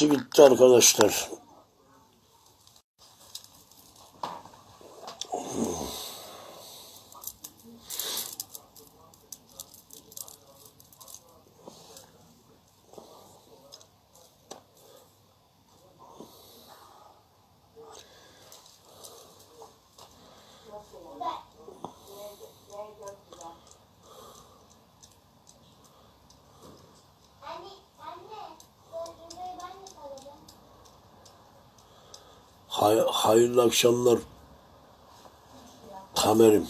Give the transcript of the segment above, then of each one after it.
gitti arkadaşlar. Hayırlı akşamlar. Kamerim.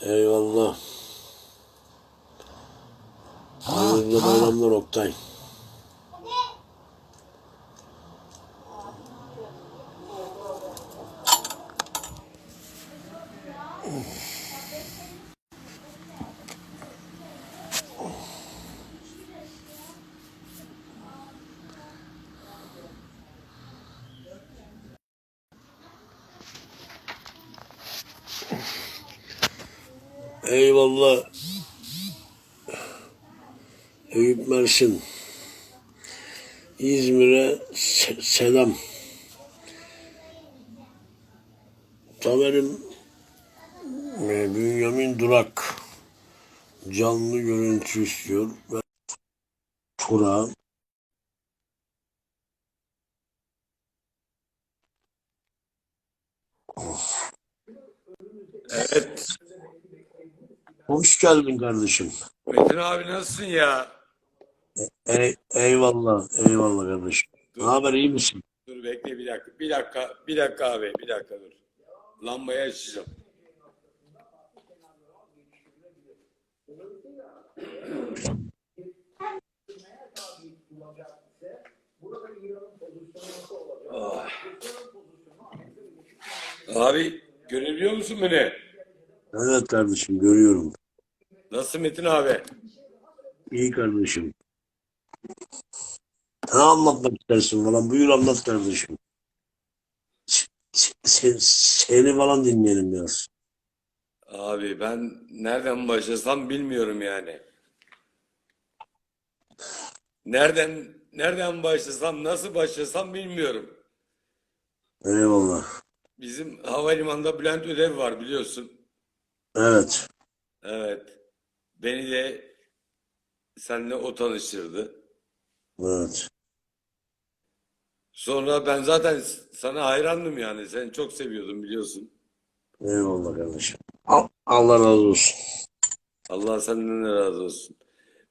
Eyvallah. Hayırlı bayramlar Oktay. Eyvallah. Eyüp Mersin. İzmir'e se- selam. Tamer'im e, Bünyamin Durak canlı görüntü istiyor ve Tura hoş geldin kardeşim. Metin abi nasılsın ya? Ey, eyvallah, eyvallah kardeşim. Ne haber iyi misin? Dur bekle bir dakika. Bir dakika. Bir dakika abi. Bir dakika dur. Lambayı açacağım. Ah. Abi görebiliyor musun beni? Evet kardeşim görüyorum. Nasılsın Metin abi? İyi kardeşim. Ne anlatmak istersin falan? Buyur anlat kardeşim. Se- se- seni falan dinleyelim biraz. Abi ben nereden başlasam bilmiyorum yani. Nereden nereden başlasam, nasıl başlasam bilmiyorum. Eyvallah. Bizim havalimanında Bülent Ödev var biliyorsun. Evet. Evet. Beni de seninle o tanıştırdı. Evet. Sonra ben zaten sana hayrandım yani. Seni çok seviyordum biliyorsun. Eyvallah kardeşim. Al- Allah razı olsun. Allah senden de razı olsun.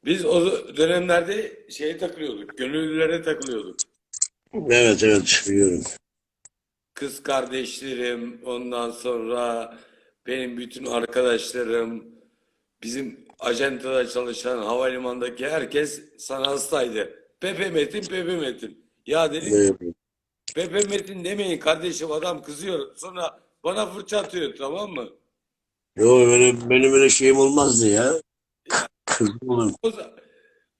Biz o dönemlerde şeye takılıyorduk. Gönüllülere takılıyorduk. Evet evet biliyorum. Kız kardeşlerim, ondan sonra benim bütün arkadaşlarım, bizim ajantada çalışan havalimanındaki herkes sana hastaydı. Pepe Metin, Pepe Metin. Ya dedim Eyvallah. Pepe Metin demeyin kardeşim adam kızıyor. Sonra bana fırça atıyor tamam mı? Yo benim, benim öyle şeyim olmazdı ya. Da,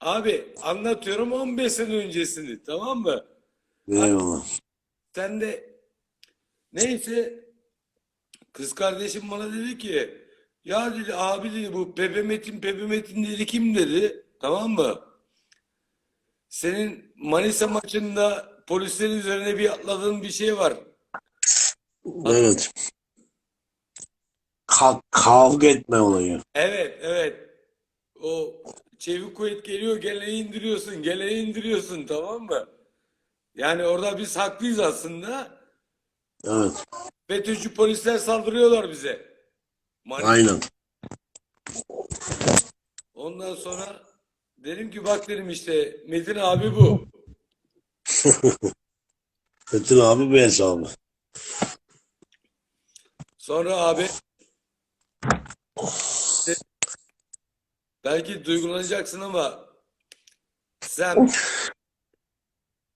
abi anlatıyorum 15 sene öncesini tamam mı? Eyvallah. Sen de neyse kız kardeşim bana dedi ki ya dedi abi dedi bu Pepe Metin Pepe Metin dedi kim dedi tamam mı? Senin Manisa maçında polislerin üzerine bir atladığın bir şey var. Evet. Ka- kavga etme olayı. Evet evet o çevik kuvvet geliyor gene indiriyorsun gene indiriyorsun tamam mı? Yani orada biz haklıyız aslında. Evet. FETÖ'cü polisler saldırıyorlar bize. Manisa Aynen. Ondan sonra dedim ki bak dedim işte Metin abi bu. Metin abi bu hesabı. Sonra abi belki duygulanacaksın ama sen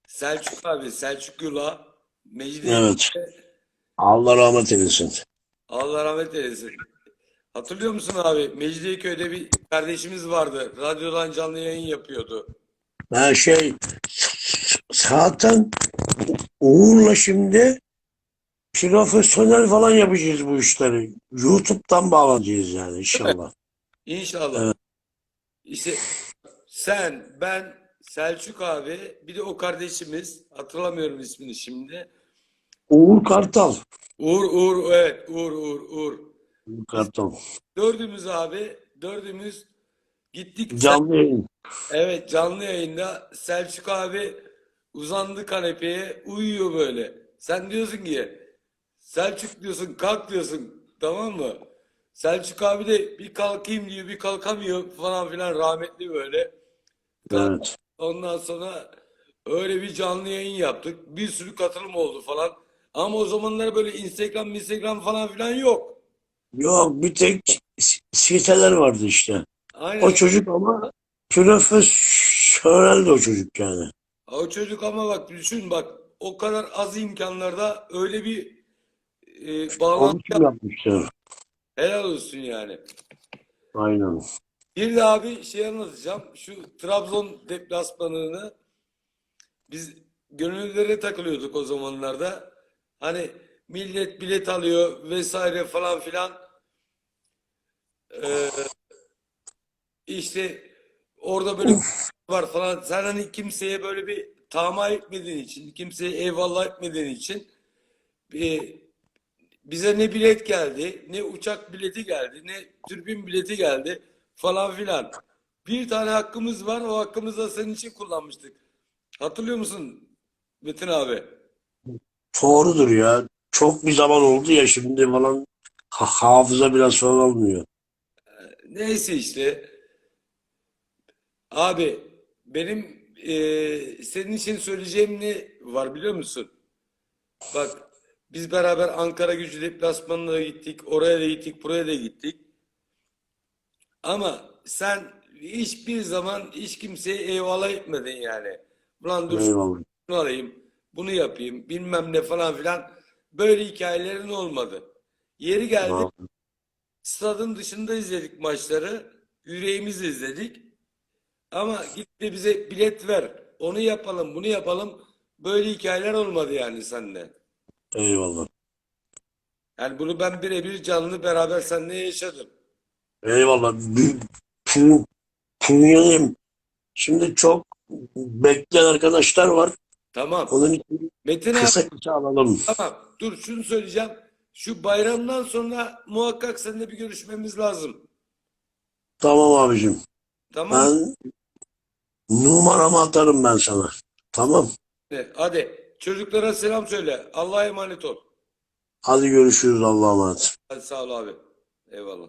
Selçuk abi Selçuk Gül'a Mecidiyeköy Evet. Allah rahmet eylesin. Allah rahmet eylesin. Hatırlıyor musun abi? Mecidiyeköy'de bir kardeşimiz vardı. Radyodan canlı yayın yapıyordu. Ben şey zaten Uğur'la şimdi profesyonel falan yapacağız bu işleri. YouTube'dan bağlanacağız yani inşallah. İnşallah. Evet. İşte sen, ben, Selçuk abi, bir de o kardeşimiz, hatırlamıyorum ismini şimdi. Uğur Kartal. Uğur, Uğur, evet, Uğur, Uğur, Uğur. Kartal. Dördümüz abi, dördümüz gittik. Canlı yayın. Evet, canlı yayında Selçuk abi uzandı kanepeye, uyuyor böyle. Sen diyorsun ki, Selçuk diyorsun, kalk diyorsun, tamam mı? Selçuk abi de bir kalkayım diyor, bir kalkamıyor falan filan rahmetli böyle. Evet. Ondan sonra öyle bir canlı yayın yaptık. Bir sürü katılım oldu falan. Ama o zamanlar böyle Instagram, Instagram falan filan yok. Yok bir tek siteler vardı işte. Aynen. O çocuk ama profesyoneldi o çocuk yani. O çocuk ama bak düşün bak o kadar az imkanlarda öyle bir e, bağlantı yapmışlar. helal olsun yani. Aynen. Bir de abi şey anlatacağım. Şu Trabzon deplasmanını biz gönüllülere takılıyorduk o zamanlarda. Hani millet bilet alıyor vesaire falan filan. Ee, işte orada böyle var falan. Sen hani kimseye böyle bir tamah etmediğin için, kimseye eyvallah etmediğin için e, bize ne bilet geldi, ne uçak bileti geldi, ne türbin bileti geldi falan filan. Bir tane hakkımız var, o hakkımızı da senin için kullanmıştık. Hatırlıyor musun Metin abi? Doğrudur ya. Çok bir zaman oldu ya şimdi falan ha- hafıza biraz falan olmuyor. Neyse işte. Abi benim e, senin için söyleyeceğim ne var biliyor musun? Bak biz beraber Ankara Gücü deplasmanına da gittik. Oraya da gittik, buraya da gittik. Ama sen hiçbir zaman hiç kimseye eyvallah etmedin yani. Ulan dur Eyvallah. şunu alayım, bunu yapayım, bilmem ne falan filan. Böyle hikayelerin olmadı. Yeri geldi, stadın dışında izledik maçları. Yüreğimizle izledik. Ama gitti bize bilet ver. Onu yapalım, bunu yapalım. Böyle hikayeler olmadı yani seninle. Eyvallah. Yani bunu ben birebir canlı beraber seninle yaşadım. Eyvallah. Pünyeliyim. Şimdi çok bekleyen arkadaşlar var. Tamam. Onun için Metin abi kısa kısa alalım. tamam. Dur şunu söyleyeceğim. Şu bayramdan sonra muhakkak seninle bir görüşmemiz lazım. Tamam abicim. Tamam. Ben numaramı atarım ben sana. Tamam. Evet, Hadi çocuklara selam söyle. Allah'a emanet ol. Hadi görüşürüz. Allah'a emanet. Hadi sağ ol abi. Eyvallah.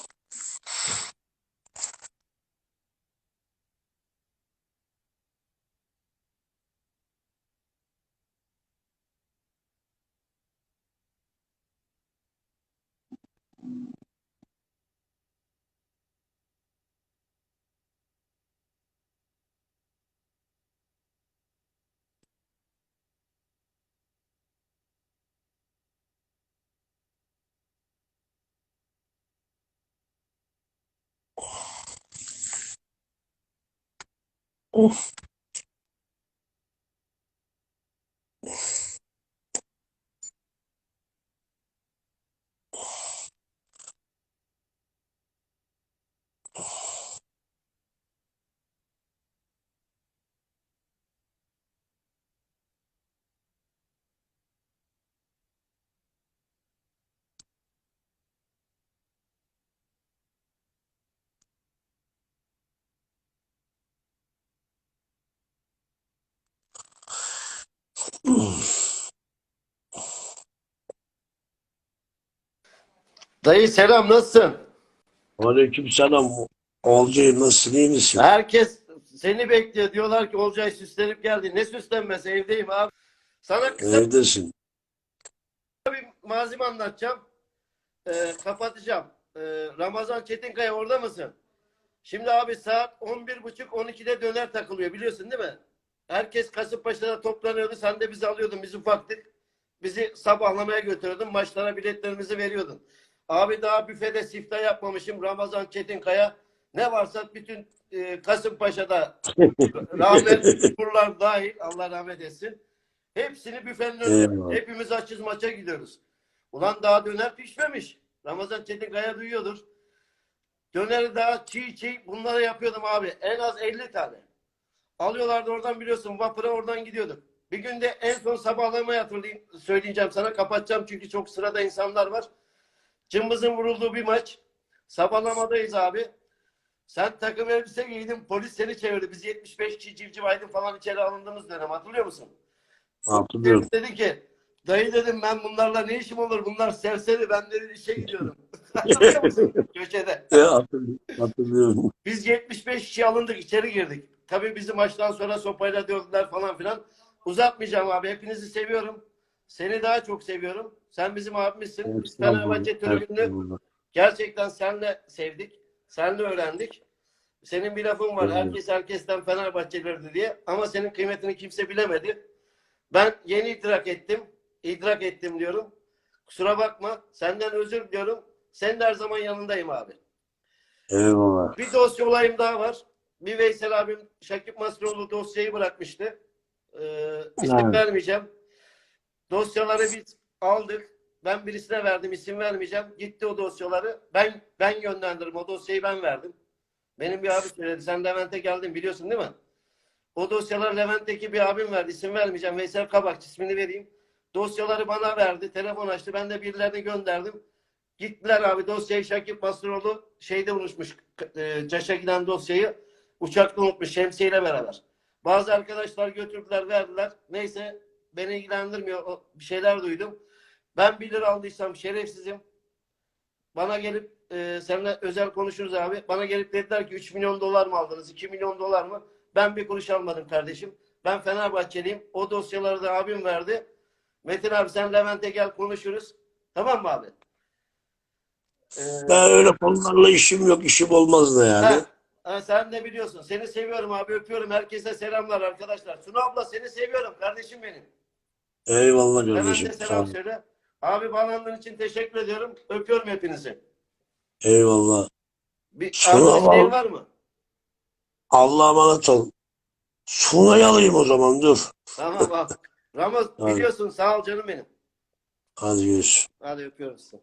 Of. Dayı selam nasılsın? Aleykümselam. Olcay nasılsın? iyi misin? Herkes seni bekliyor. Diyorlar ki Olcay süslenip geldi. Ne süslenmesi evdeyim abi. Sana kısa Neredesin? bir malzeme anlatacağım. Ee, kapatacağım. Ee, Ramazan Çetinkaya orada mısın? Şimdi abi saat 11.30-12'de döner takılıyor biliyorsun değil mi? Herkes Kasımpaşa'da toplanıyordu. Sen de bizi alıyordun. Biz ufaktık. Bizi sabahlamaya götürüyordun. Maçlara biletlerimizi veriyordun. Abi daha büfede siftah yapmamışım. Ramazan Çetinkaya. Ne varsa bütün e, Kasımpaşa'da rahmetli kurlar dahil Allah rahmet etsin. Hepsini büfenin önünde. Hepimiz açız maça gidiyoruz. Ulan daha döner pişmemiş. Ramazan Çetinkaya duyuyordur. Döneri daha çiğ çiğ bunları yapıyordum abi. En az 50 tane. Alıyorlardı oradan biliyorsun vapura oradan gidiyorduk. Bir günde en son sabahlamayı hatırlayayım, söyleyeceğim sana. Kapatacağım çünkü çok sırada insanlar var. Cımbızın vurulduğu bir maç. Sabahlamadayız abi. Sen takım elbise giydin. Polis seni çevirdi. Biz 75 kişi civciv aydın falan içeri alındığımız dönem. Hatırlıyor musun? Hatırlıyorum. Dedi ki dayı dedim ben bunlarla ne işim olur? Bunlar serseri. Ben dedi işe gidiyorum. Hatırlıyor musun? Köşede. E, hatırlıyorum. hatırlıyorum. Biz 75 kişi alındık. içeri girdik. Tabii bizi maçtan sonra sopayla dövdüler falan filan. Uzatmayacağım abi. Hepinizi seviyorum. Seni daha çok seviyorum. Sen bizim abimizsin. Biz Fenerbahçe tribününü. Gerçekten senle sevdik. Senle öğrendik. Senin bir lafın var. Evet. Herkes herkesten Fenerbahçelirdi diye. Ama senin kıymetini kimse bilemedi. Ben yeni idrak ettim. İdrak ettim diyorum. Kusura bakma. Senden özür diliyorum. Sen de her zaman yanındayım abi. Eyvallah. Bir dosya olayım daha var. Bir Veysel abim Şakip Masroğlu dosyayı bırakmıştı. Ee, isim Evet. vermeyeceğim. Dosyaları biz aldık. Ben birisine verdim. isim vermeyeceğim. Gitti o dosyaları. Ben ben yönlendirdim. O dosyayı ben verdim. Benim bir abi söyledi. Sen Levent'e geldin biliyorsun değil mi? O dosyaları Levent'teki bir abim verdi. İsim vermeyeceğim. Veysel Kabakçı ismini vereyim. Dosyaları bana verdi. Telefon açtı. Ben de birilerine gönderdim. Gittiler abi dosyayı Şakip Masroğlu şeyde unutmuş. E, Caş'a giden dosyayı uçakta unutmuş şemsiyeyle beraber. Bazı arkadaşlar götürdüler verdiler. Neyse beni ilgilendirmiyor. O, bir şeyler duydum. Ben 1 lira aldıysam şerefsizim. Bana gelip e, seninle özel konuşuruz abi. Bana gelip dediler ki 3 milyon dolar mı aldınız? 2 milyon dolar mı? Ben bir kuruş almadım kardeşim. Ben Fenerbahçeliyim. O dosyaları da abim verdi. Metin abi sen Levent'e gel konuşuruz. Tamam mı abi? Ee, Ben öyle konularla işim yok. işim olmaz da yani. ha, ha, sen de biliyorsun. Seni seviyorum abi. Öpüyorum. Herkese selamlar arkadaşlar. Sunu abla seni seviyorum. Kardeşim benim. Eyvallah Hemen kardeşim. de Sağ selam ol. söyle. Abi bağlandığın için teşekkür ediyorum. Öpüyorum hepinizi. Eyvallah. Bir arzu isteğin var mı? Allah'a emanet ol. Sunay'ı alayım o zaman dur. Tamam abi. Ramaz biliyorsun. Sağ ol canım benim. Hadi görüşürüz. Hadi öpüyorum sizi.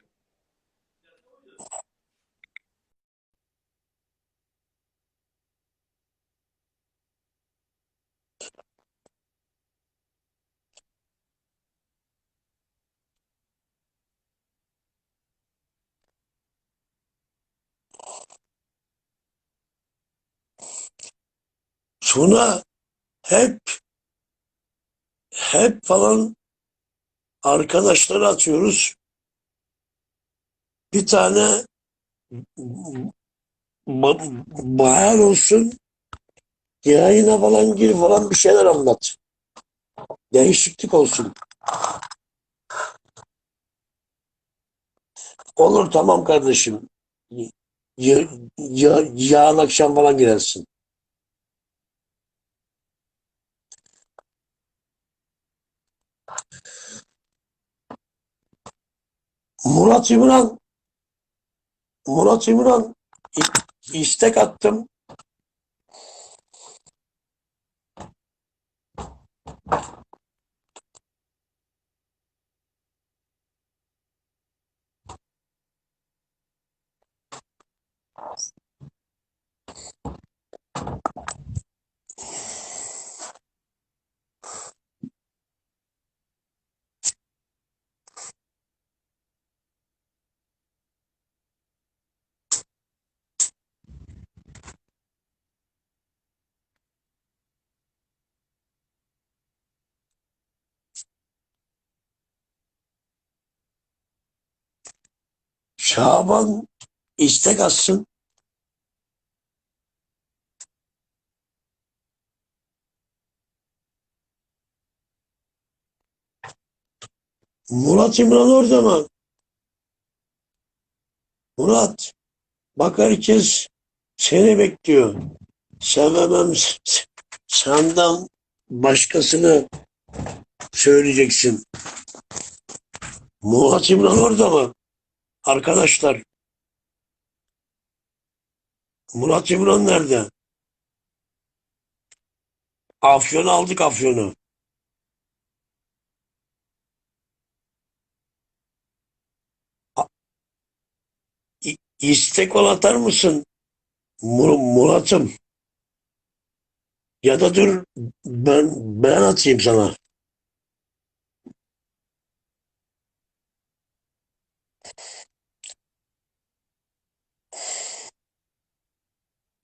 Suna hep hep falan arkadaşları atıyoruz. Bir tane ba- bayan olsun yayına falan gir falan bir şeyler anlat. Değişiklik olsun. Olur tamam kardeşim. Ya, ya, yarın akşam falan girersin. Murat İmran Murat İmran istek attım. Şaban istek atsın. Murat İmran orada mı? Murat, bak herkes seni bekliyor. Sevemem senden başkasını söyleyeceksin. Murat İmran orada mı? Arkadaşlar. Murat İmran nerede? Afyon'u aldık Afyon'u. İstek ol atar mısın Mur- Murat'ım? Ya da dur ben ben atayım sana.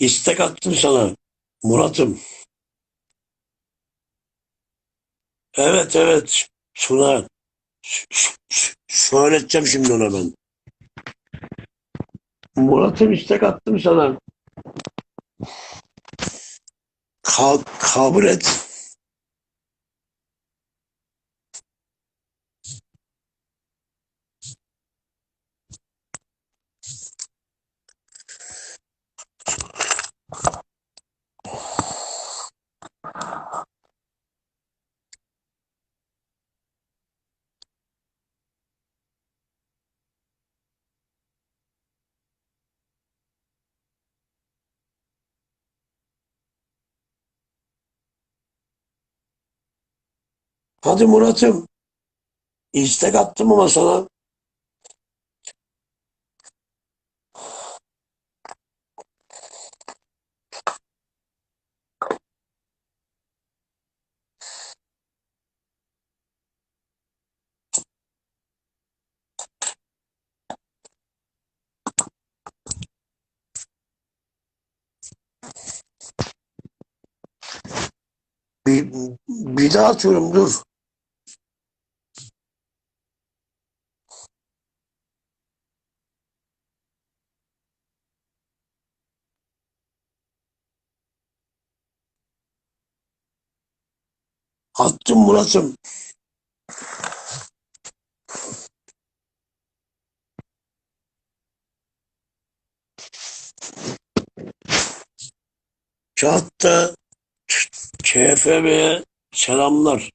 İstek attım sana Murat'ım. Evet evet Suna. Söyleteceğim şimdi ona ben. Murat'ım istek attım sana. Ka- kabul et. Hadi Murat'ım. İstek attım ama sana. Bir, bir daha atıyorum dur. Attım Murat'ım. Kağıtta KFB'ye selamlar.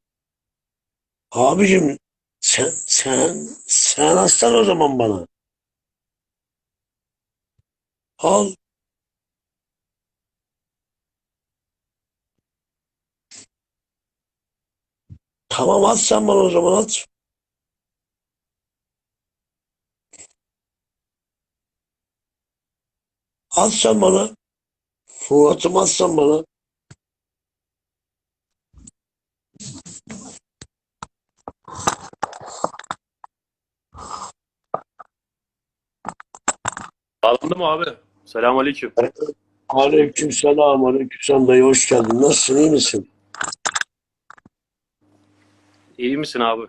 Abicim sen sen sen aslan o zaman bana. Al. Tamam at sen bana o zaman at. At sen bana. Murat'ım at sen bana. Bağlandı mı abi? Selamünaleyküm. Aleyküm selam, aleyküm selam dayı hoş geldin. Nasılsın, iyi misin? İyi misin abi?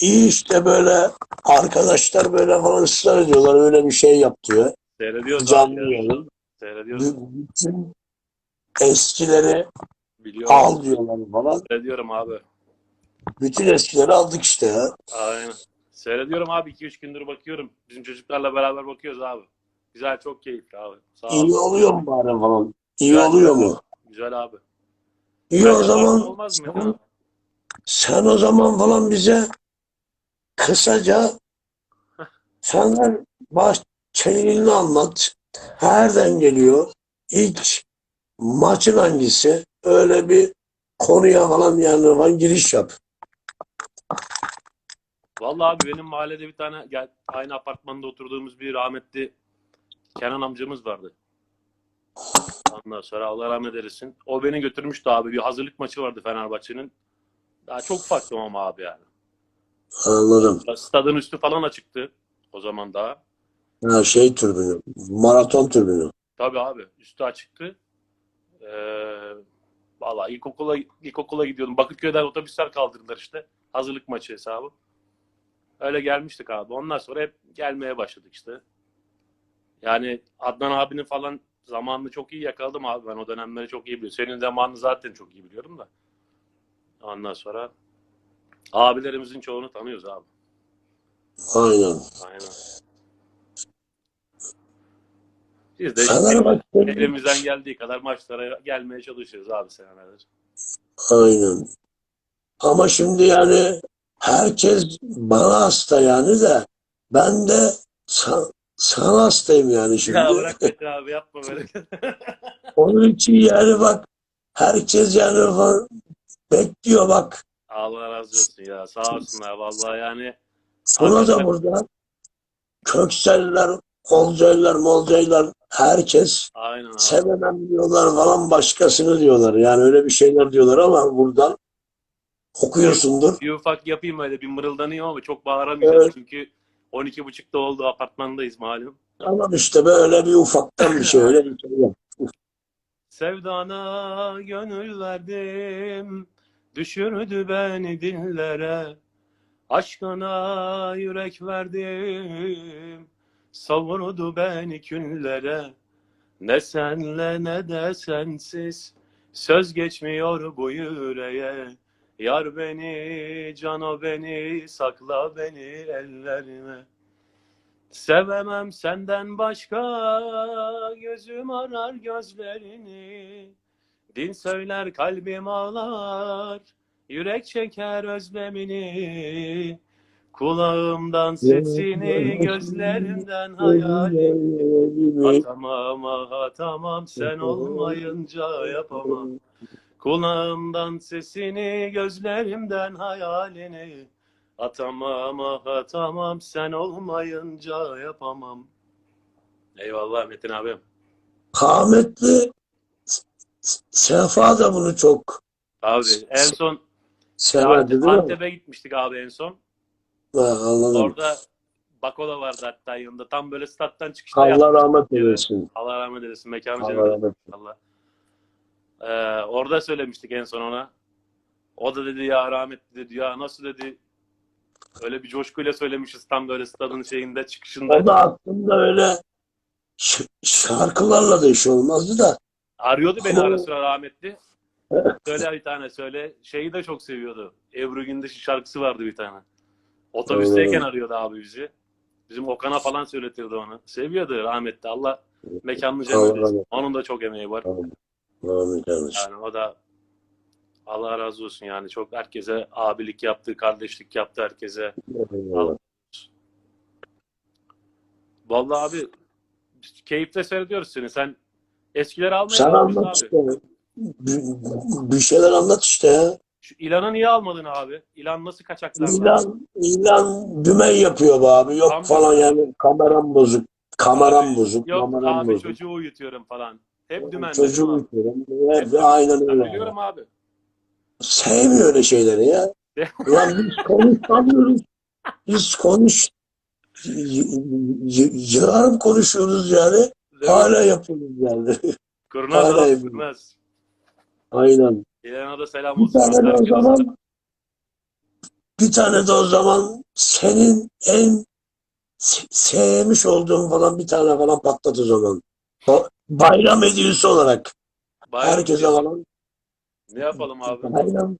İyi işte böyle arkadaşlar böyle falan ısrar ediyorlar öyle bir şey yap diyor. Seyrediyoruz Canlı abi. ya. yayın. Seyrediyoruz. Bütün eskileri Biliyorum. al diyorlar falan. Seyrediyorum abi. Bütün eskileri aldık işte ya. Aynen. Seyrediyorum abi. 2-3 gündür bakıyorum. Bizim çocuklarla beraber bakıyoruz abi. Güzel çok keyifli abi. Sağ ol. İyi oluyor mu bari falan? İyi Güzel. oluyor mu? Güzel abi. İyi o zaman olmaz mı? sen, sen o zaman falan bize kısaca Fener Bahçeli'ni anlat. Nereden geliyor? İlk maçın hangisi? Öyle bir konuya falan yani falan giriş yap. Vallahi abi benim mahallede bir tane aynı apartmanda oturduğumuz bir rahmetli Kenan amcamız vardı. Ondan sonra Allah rahmet eylesin. O beni götürmüştü abi. Bir hazırlık maçı vardı Fenerbahçe'nin. Daha çok ufaktım ama abi yani. Anladım. Stadın üstü falan açıktı o zaman daha. Ha, şey türbünü. Maraton türbünü. Tabii abi üstü açıktı. Ee, Valla ilkokula, ilkokula gidiyordum. Bakırköy'den otobüsler kaldırdılar işte. Hazırlık maçı hesabı. Öyle gelmiştik abi. Ondan sonra hep gelmeye başladık işte. Yani Adnan abinin falan zamanını çok iyi yakaladım abi. Ben o dönemleri çok iyi biliyorum. Senin zamanını zaten çok iyi biliyorum da. Ondan sonra abilerimizin çoğunu tanıyoruz abi. Aynen. Aynen. Biz de işte elimizden geldiği kadar maçlara gelmeye çalışıyoruz abi senelerdir. aynen. Ama şimdi yani herkes bana hasta yani de ben de sa- sana hastayım yani şimdi. Ya bırak Metin abi yapma böyle. Onun için yani bak Herkes yani bekliyor bak. Allah razı olsun ya. Sağ olsunlar vallahi yani. Buna da burada Kökseller, Olcaylar, Molcaylar herkes Aynen abi. sevemem diyorlar falan başkasını diyorlar. Yani öyle bir şeyler diyorlar ama buradan okuyorsundur. Bir ufak yapayım öyle bir mırıldanayım ama çok bağıramayacağım Evet. çünkü 12.30'da oldu apartmandayız malum. Tamam işte böyle bir ufaktan bir şey öyle bir şey yok. Sevdana gönül verdim, düşürdü beni dillere. Aşkına yürek verdim, savurdu beni küllere. Ne senle ne de sensiz, söz geçmiyor bu yüreğe. Yar beni, cano beni, sakla beni ellerine. Sevemem senden başka, gözüm arar gözlerini. Din söyler kalbim ağlar, yürek çeker özlemini. Kulağımdan sesini, gözlerimden hayalini. Atamam ah atamam sen olmayınca yapamam. Kulağımdan sesini, gözlerimden hayalini. Atamam ah atamam sen olmayınca yapamam. Eyvallah Metin abim. Rahmetli Sefa da bunu çok Abi en son severdi Antep- mi? Antep'e gitmiştik abi en son. Ha, anladım. Orada Bakola vardı hatta yanında. Tam böyle stat'tan çıkışta yaptık. Allah rahmet eylesin. Allah rahmet eylesin. Mekanı Allah cennet rahmet Allah. Ee, orada söylemiştik en son ona. O da dedi ya rahmetli dedi ya nasıl dedi öyle bir coşkuyla söylemişiz tam böyle stadın şeyinde çıkışında. O da aslında öyle ş- şarkılarla da iş olmazdı da Arıyordu beni ara sıra rahmetli. Söyle bir tane söyle. Şeyi de çok seviyordu. Ebru Gündeş'in şarkısı vardı bir tane. Otobüsteyken arıyordu abi bizi. Bizim Okan'a falan söyletirdi onu. Seviyordu rahmetli. Allah mekanını Allah cennet etsin. Onun da çok emeği var. eylesin. Yani o da Allah razı olsun yani. Çok herkese abilik yaptı, kardeşlik yaptı herkese. Eyvallah. Vallahi abi keyifle seyrediyoruz seni. Sen eskileri almaya Sen anlat abi. işte. Bir, bir şeyler anlat işte ya. Şu ilanı niye almadın abi? İlan nasıl kaçaklandı? İlan, ilan dümen yapıyor be abi. Yok Tam- falan yani kameram bozuk. Kameram Abi, bozuk. Yok kameram abi bozuk. çocuğu uyutuyorum falan. Hep dümen. Çocuğu uyutuyorum. Hep Hep- aynen abi? Öyle. biliyorum abi. Sevmiyor öyle şeyleri ya. Ulan biz konuşamıyoruz. Biz konuş. Y- y- Yarım konuşuyoruz yani. Değil mi? Hala yapıyoruz yani. Kurnaz hala yapıyoruz. kurnaz. Aynen. İlan'a da selam Bir olsun. tane de o zaman bir tane de o zaman senin en se- sevmiş olduğun falan bir tane falan patlat o zaman. Bayram hediyesi olarak Bayram herkese diyorsun. falan Ne yapalım abi? bayram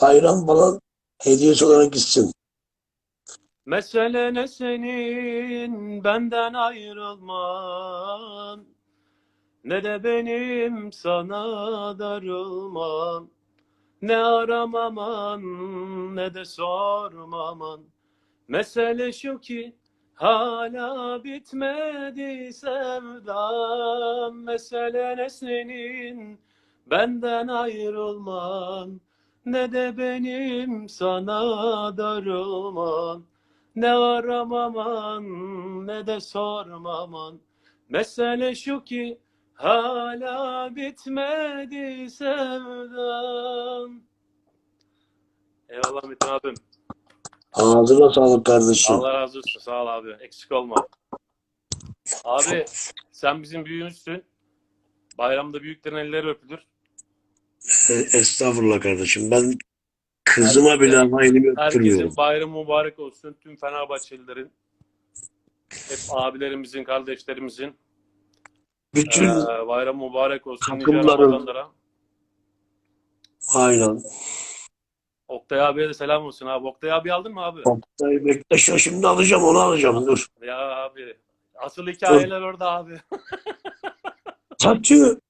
bayram falan hediyesi olarak gitsin. Mesele ne senin? Benden ayrılman. Ne de benim sana darılmam. Ne aramaman ne de sormaman. Mesele şu ki hala bitmedi sevdam. Mesele ne senin? Benden ayrılman. Ne de benim sana darılman ne aramaman ne de sormaman. Mesele şu ki hala bitmedi sevdam. Eyvallah Metin abim. Ağzına sağlık kardeşim. Allah razı olsun. Sağ ol abi. Eksik olma. Abi sen bizim büyüğümüzsün. Bayramda büyüklerin elleri öpülür. E- Estağfurullah kardeşim. Ben kızıma bile ama elimi öptürmüyorum. Herkesin bayramı mübarek olsun. Tüm Fenerbahçelilerin. Hep abilerimizin, kardeşlerimizin. Bütün Ee, bayram mübarek olsun. Takımların- aynen. Oktay abiye de selam olsun abi. Oktay abi aldın mı abi? Oktay Bektaş'a şimdi alacağım onu alacağım dur. Ya abi. Asıl hikayeler orada abi. Tatü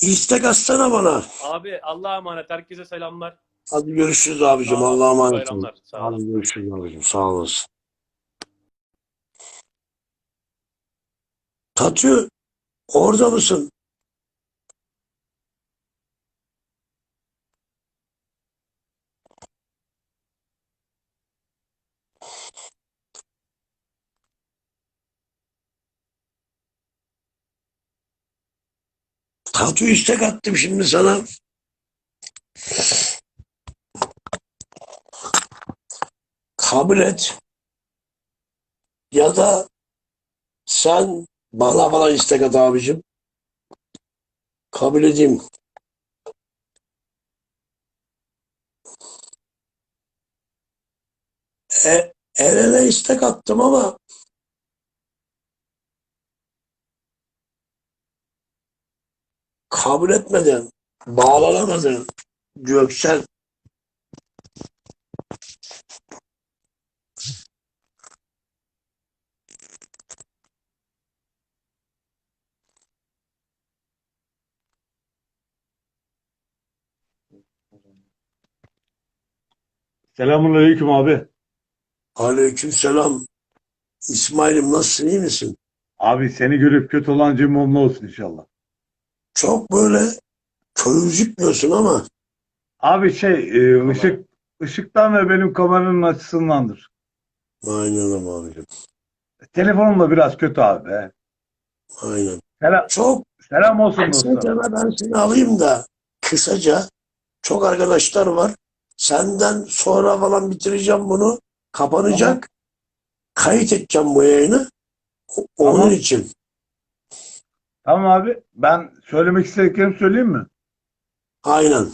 istek atsana bana. Abi Allah'a emanet. Herkese selamlar. Hadi görüşürüz abicim. Allah'a emanet olun. Hadi görüşürüz abicim. Sağ olasın. Tatü orada mısın? Tatu istek attım şimdi sana. Kabul et. Ya da sen bana falan istek at abicim. Kabul edeyim. E, Eren'e istek attım ama kabul etmeden bağlanamadı Göksel. Selamünaleyküm abi. Aleykümselam. İsmail'im nasılsın iyi misin? Abi seni görüp kötü olan cimomlu olsun inşallah. Çok böyle gözükmüyorsun ama Abi şey e, ışık ışıktan ve benim kameranın açısındandır. aynen abicim. Telefonum da biraz kötü abi be. Aynen. Selam, Çok selam olsun kısaca ben seni alayım da kısaca çok arkadaşlar var. Senden sonra falan bitireceğim bunu. Kapanacak. Kayıt edeceğim bu yayını. Onun Tamam. için. Tamam abi ben söylemek istediklerimi söyleyeyim mi? Aynen.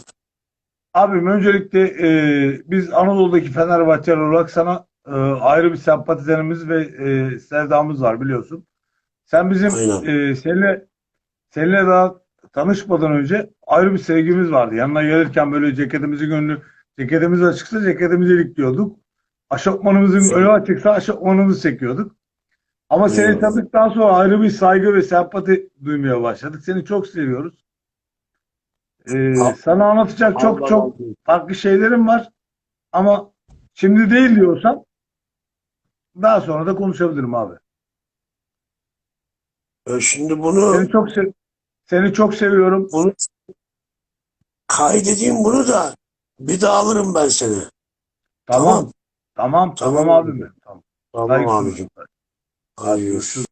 Abim öncelikle e, biz Anadolu'daki Fenerbahçeli olarak sana e, ayrı bir sempatizanımız ve e, sevdamız var biliyorsun. Sen bizim Aynen. e, seninle seninle daha tanışmadan önce ayrı bir sevgimiz vardı. Yanına gelirken böyle ceketimizi gönlü ceketimiz açıksa ceketimizi ilikliyorduk. Aşortmanımızın önü açıksa aşortmanımızı çekiyorduk. Ama seni Eyvallah. tanıdıktan sonra ayrı bir saygı ve sempati duymaya başladık. Seni çok seviyoruz. E, Al- sana anlatacak çok Allah çok olsun. farklı şeylerim var. Ama şimdi değil diyorsan daha sonra da konuşabilirim abi. E Şimdi bunu Seni çok sev seni çok seviyorum. bunu kaydedeyim bunu da bir daha alırım ben seni. Tamam. Tamam. Tamam, Tamam. abim. Tamam. Tamam Saygı abicim. Hadi görüşürüz.